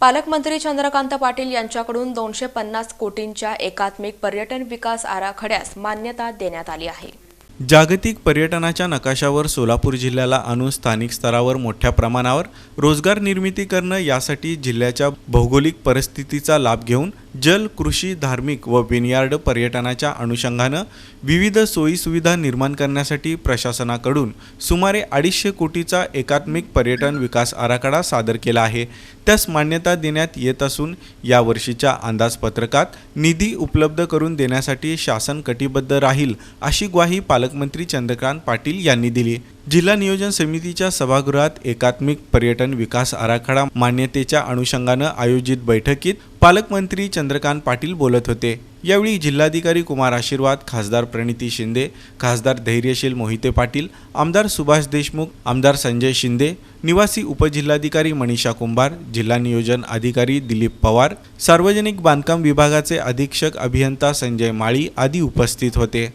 पालकमंत्री चंद्रकांत पाटील यांच्याकडून दोनशे पन्नास कोटींच्या एकात्मिक पर्यटन विकास आराखड्यास मान्यता देण्यात आली आहे. जागतिक पर्यटनाच्या नकाशावर सोलापूर जिल्ह्याला आणून स्थानिक स्तरावर मोठ्या प्रमाणावर रोजगार निर्मिती करणं यासाठी जिल्ह्याच्या भौगोलिक परिस्थितीचा लाभ घेऊन जल कृषी धार्मिक व विनयार्ड पर्यटनाच्या अनुषंगानं विविध सोयीसुविधा निर्माण करण्यासाठी प्रशासनाकडून सुमारे अडीचशे कोटीचा एकात्मिक पर्यटन विकास आराखडा सादर केला आहे. त्यास मान्यता देण्यात येत असून यावर्षीच्या अंदाजपत्रकात निधी उपलब्ध करून देण्यासाठी शासन कटिबद्ध राहील अशी ग्वाही पालकमंत्री चंद्रकांत पाटील यांनी दिली. जिल्हा नियोजन समितीच्या सभागृहात एकात्मिक पर्यटन विकास आराखडा मान्यतेच्या अनुषंगानं आयोजित बैठकीत पालकमंत्री चंद्रकांत पाटील बोलत होते. यावेळी जिल्हाधिकारी कुमार आशीर्वाद खासदार प्रणिती शिंदे खासदार धैर्यशील मोहिते पाटील आमदार सुभाष देशमुख आमदार संजय शिंदे निवासी उपजिल्हाधिकारी मनीषा कुंभार जिल्हा नियोजन अधिकारी दिलीप पवार सार्वजनिक बांधकाम विभागाचे अधीक्षक अभियंता संजय माळी आदी उपस्थित होते.